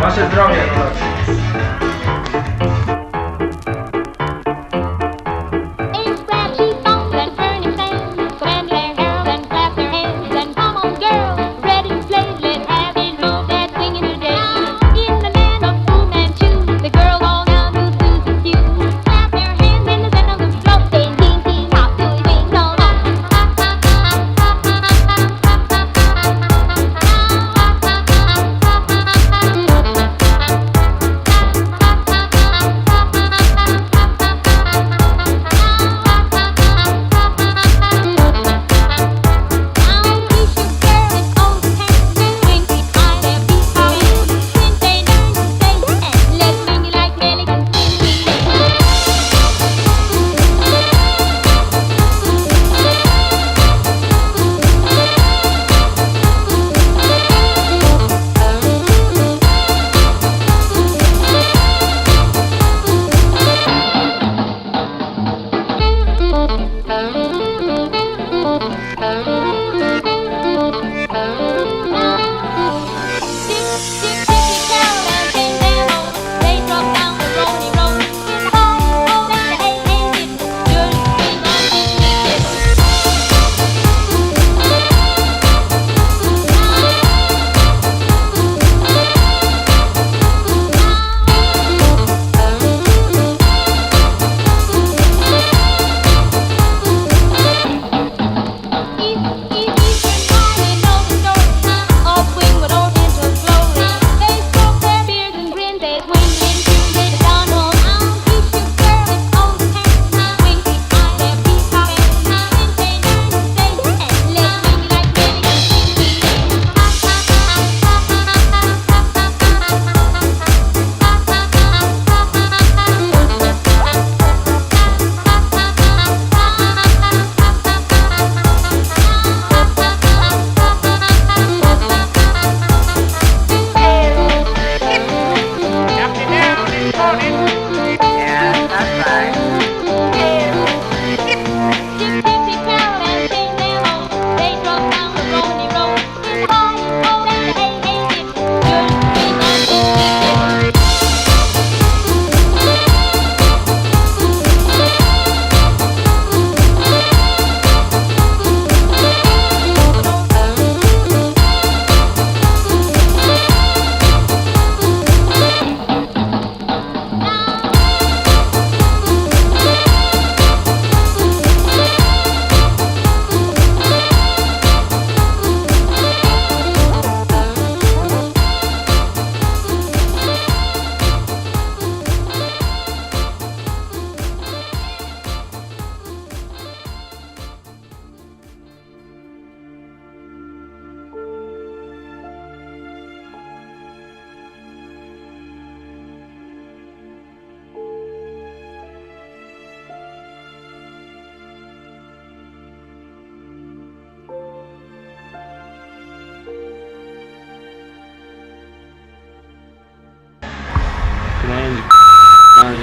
Wasze zdrowie! 嗯。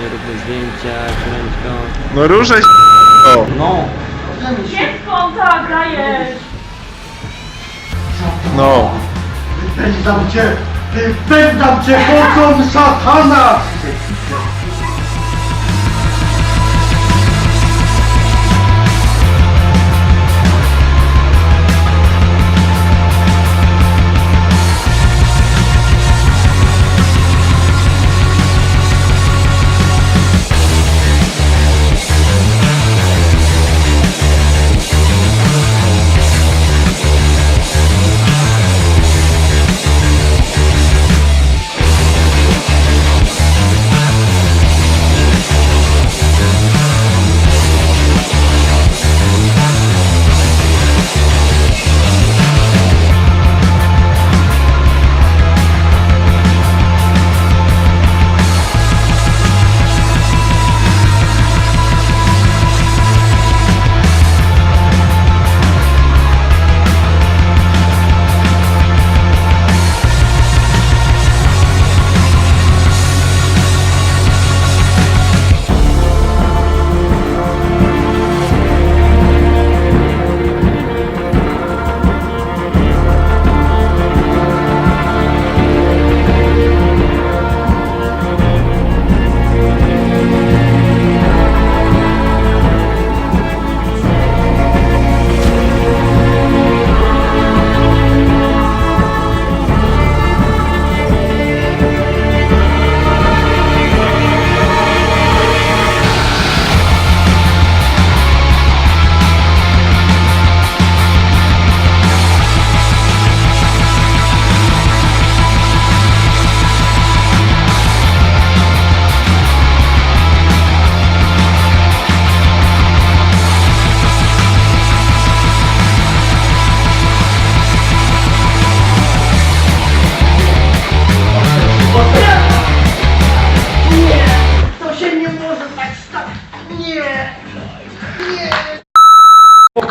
nie róbmy zdjęcia, kręćko. No ruszaj się o. No. Gdzie skąd ta gra jest? No. Wypędzam cię! Wypędzam cię mocą szatana!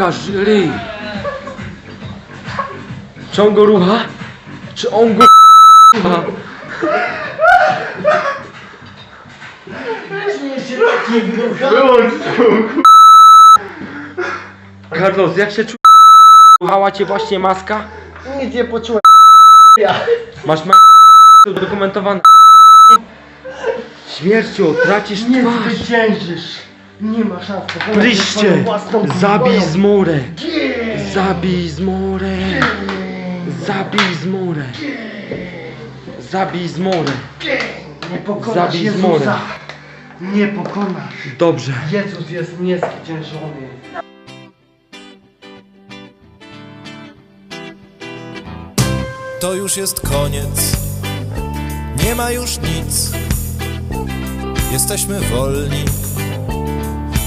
Pokaż ryj. Czy on go rucha? Czy on go rucha? Wyłącz to. Carlos, jak się czujesz? Ruchała cię właśnie maska? Nic nie poczułem. Masz ma... udokumentowane. Śmiercią tracisz Nie twarz. zwyciężysz. Nie ma szans. pokonać Pryście! swoją własną Zabij zbroją. zmorę! Nie. Zabij zmorę! Zabij zmorę! Zabij zmorę! Nie pokonasz Zabij Jezusa. zmorę. Nie pokonasz. Dobrze. Jezus jest niezwyciężony. To już jest koniec, nie ma już nic. Jesteśmy wolni,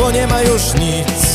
bo nie ma już nic.